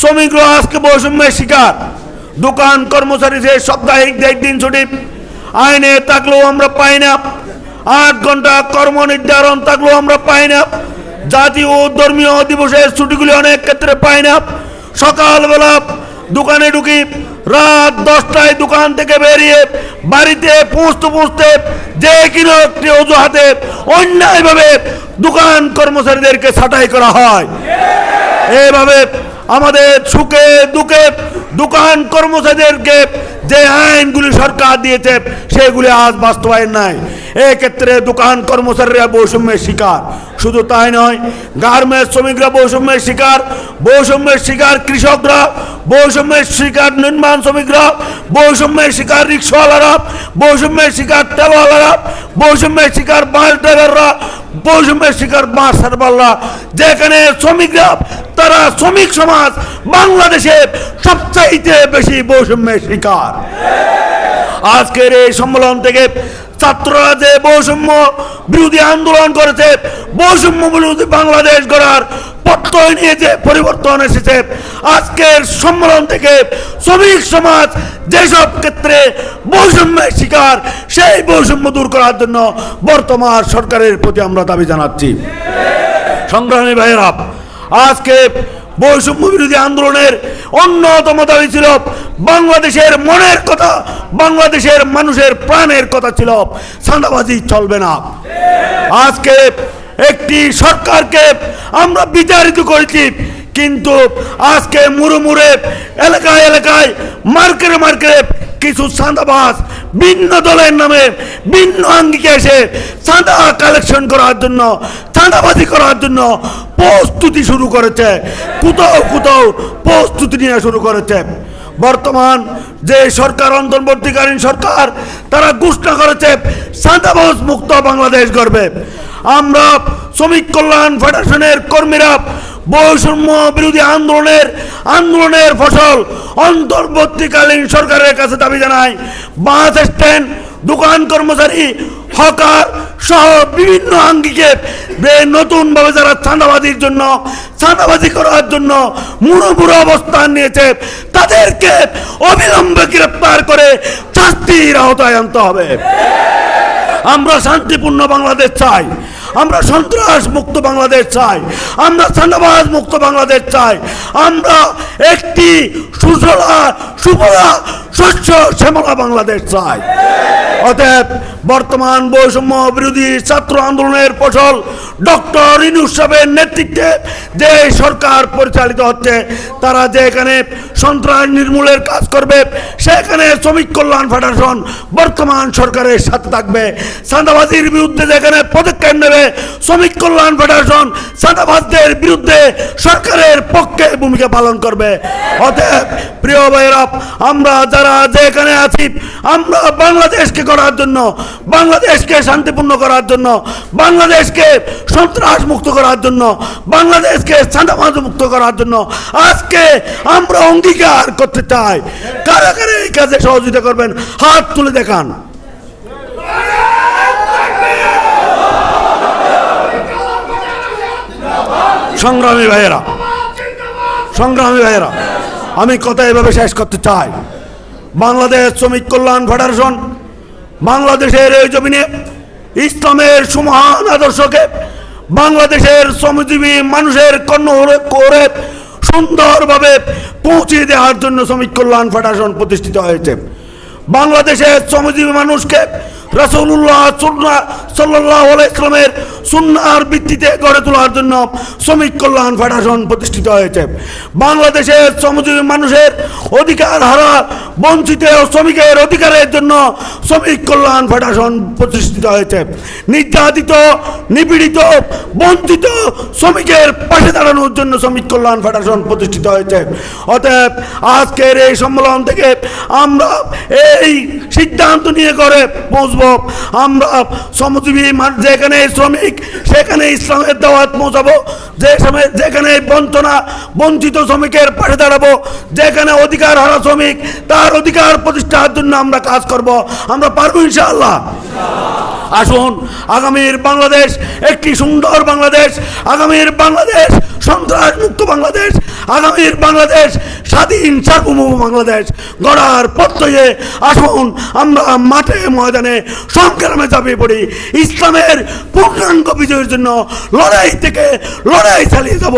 শ্রমিকরা আজকে বৈষম্যের শিকার। দোকান কর্মচারী যে সাপ্তাহিক দেড় দিন ছুটি, আইনে থাকলেও আমরা পাই না। আট ঘণ্টা কর্ম নির্ধারণ থাকলেও আমরা পাই না। জাতীয় ধর্মীয় দিবসের ছুটিগুলি অনেক ক্ষেত্রে পাই না। সকালবেলা দোকানে ঢুকি, রাত দশটায় দোকান থেকে বেরিয়ে বাড়িতে পৌঁছতে পৌঁছতে যে কিনো একটি অজুহাতে অন্যায়ভাবে দোকান কর্মচারীদেরকে ছাঁটাই করা হয়। এইভাবে আমাদের সুখে দুঃখে দোকান কর্মচারীদেরকে যে আইনগুলি সরকার দিয়েছে, সেগুলি আজ বাস্তবায়ন নাই। এক্ষেত্রে দোকান কর্মচারীরা বৈষম্যের শিকার। শুধু তাই নয়, গার্মেন্টস শ্রমিকরা বৈষম্যের শিকার বৈষম্যের শিকার কৃষকরা, বৈষম্যের শিকার নির্মাণ শ্রমিকরা, বৈষম্যের শিকার রিক্সাওয়ালারা, বৈষম্যের শিকার টেলাওয়ালারা বৈষম্যের শিকার বাস ড্রাইভাররা, বৈষম্যের শিকার বাস সার্ভাররা। যেখানে শ্রমিকরা তারা শ্রমিক সমাজ বাংলাদেশে সবচাইতে বেশি বৈষম্যের শিকার। আজকের এই সম্মেলন থেকে ছাত্ররা যে বৈষম্য বিরোধী আন্দোলন করেছে, বৈষম্য বিরোধী বাংলাদেশ গড়ার প্রত্যয় নিয়ে যে পরিবর্তন এসেছে, আজকের সম্মেলন থেকে শ্রমিক সমাজ যেসব ক্ষেত্রে বৈষম্যের শিকার, সেই বৈষম্য দূর করার জন্য বর্তমান সরকারের প্রতি আমরা দাবি জানাচ্ছি। সংগ্রামী ভাইয়েরা আজকে বৈষম্য বিরোধী আন্দোলনের অন্যতম দাবি ছিল বাংলাদেশের মনের কথা, বাংলাদেশের মানুষের প্রাণের কথা ছিল সান্দাবাজি চলবে না। আজকে একটি সরকারকে আমরা বিচারিত করেছি, কিন্তু আজকে মুড়ে মুড়ে এলাকায় এলাকায় মার্কেটে মার্কেটে কিছু চাঁদাবাজ, ভিন্ন দলের নামে, ভিন্ন আঙ্গিকে এসে চাঁদা কালেকশন করার জন্য, চাঁদাবাজি করার জন্য প্রস্তুতি শুরু করেছে। কোথাও কোথাও প্রস্তুতি নিয়ে শুরু করেছে। বর্তমান যে সরকার, অন্তর্বর্তীকালীন সরকার, তারা ঘোষণা করেছে, চাঁদাবাজ মুক্ত বাংলাদেশ গড়বে। আমরা শ্রমিক কল্যাণ ফেডারেশনের কর্মীরা বৈষম্য বিরোধী আন্দোলনের আন্দোলনের ফসল অন্তর্বর্তীকালীন সরকারের কাছে দাবি জানায় বাস স্ট্যান্ড দোকান কর্মচারী, হকার সহ বিভিন্ন আঙ্গিকে নতুনভাবে যারা চাঁদাবাজির জন্য, চাঁদাবাজি করার জন্য মুড়ো অবস্থান নিয়েছে, তাদেরকে অবিলম্বে গ্রেপ্তার করে শাস্তির আওতায় আনতে হবে। আমরা শান্তিপূর্ণ বাংলাদেশ চাই। আমরা সন্ত্রাস মুক্ত বাংলাদেশ চাই। আমরা চাঁদাবাজ মুক্ত বাংলাদেশ চাই। আমরা একটি সুজলা সুফলা স্বচ্ছ, শ্যামলা বাংলাদেশ চাই। অতএব বর্তমান বৈষম্য বিরোধী ছাত্র আন্দোলনের ফসল ডক্টর ইনুস সাহেবের নেতৃত্বে যে সরকার পরিচালিত হচ্ছে, তারা যে এখানে সন্ত্রাস নির্মূলের কাজ করবে, সেখানে শ্রমিক কল্যাণ ফেডারেশন বর্তমান সরকারের সাথে থাকবে। চাঁদাবাজির বিরুদ্ধে যেখানে পদক্ষেপ নেবে, শ্রমিক কল্যাণ ফেডারেশন চাঁদাবাজদের বিরুদ্ধে সরকারের পক্ষে ভূমিকা পালন করবে। অতএব, প্রিয় ভাইয়েরা, আমরা যারা যেখানে আছি, আমরা বাংলাদেশকে করার জন্য, বাংলাদেশকে শান্তিপূর্ণ করার জন্য, বাংলাদেশকে সন্ত্রাস মুক্ত করার জন্য, বাংলাদেশকে চাঁদাবাজ মুক্ত করার জন্য, আজকে আমরা অঙ্গীকার করতে চাই কারা কারা এই কাজে সহযোগিতা করবেন? হাত তুলে দেখান। সংগ্রামী ভাইয়েরা সংগ্রামী ভাইয়েরা, আমি কথা এভাবে শেষ করতে চাই। বাংলাদেশ শ্রমিক কল্যাণ ফেডারেশন, বাংলাদেশের এই জমিনে ইসলামের সুমহান আদর্শকে বাংলাদেশের শ্রমজীবী মানুষের কর্ণ করে সুন্দরভাবে পৌঁছে দেওয়ার জন্য শ্রমিক কল্যাণ ফেডারেশন প্রতিষ্ঠিত হয়েছে। বাংলাদেশের শ্রমজীবী মানুষকে রাসৌল্লাহ সাল্লাহ ইসলামের সুন্নার ভিত্তিতে গড়ে তোলার জন্য শ্রমিক কল্যাণ ফেডারেশন প্রতিষ্ঠিত হয়েছে। বাংলাদেশের শ্রমজীবী মানুষের অধিকার হারা বঞ্চিত শ্রমিকের অধিকারের জন্য শ্রমিক কল্যাণ ফেডারেশন প্রতিষ্ঠিত হয়েছে। নির্যাতিত, নিপীড়িত, বঞ্চিত শ্রমিকের পাশে দাঁড়ানোর জন্য শ্রমিক কল্যাণ ফেডারেশন প্রতিষ্ঠিত হয়েছে। অতএব আজকের এই সম্মেলন থেকে আমরা এই সিদ্ধান্ত নিয়ে করে পৌঁছব। আমরা শ্রমজীবী যেখানে শ্রমিক, সেখানে ইসলামের দাওয়াত পৌঁছাবো। যে সময় যেখানে বঞ্চনা, বঞ্চিত শ্রমিকের পাশে দাঁড়াবো। যেখানে অধিকার হারা শ্রমিক তার অধিকার প্রতিষ্ঠার জন্য আমরা কাজ করব। আমরা পারব ইনশাআল্লাহ। আসুন, আগামীর বাংলাদেশ, একটি সুন্দর বাংলাদেশ, আগামীর বাংলাদেশ সন্ত্রাস মুক্ত বাংলাদেশ, আগামীর বাংলাদেশ, স্বাধীন, সার্বভৌম বাংলাদেশ গড়ার প্রত্যয়ে আসুন, আমরা মাঠে ময়দানে সংগ্রামে চাপিয়ে পড়ি। ইসলামের পূর্ণাঙ্গ বিজয়ের জন্য লড়াই থেকে লড়াই চালিয়ে যাব।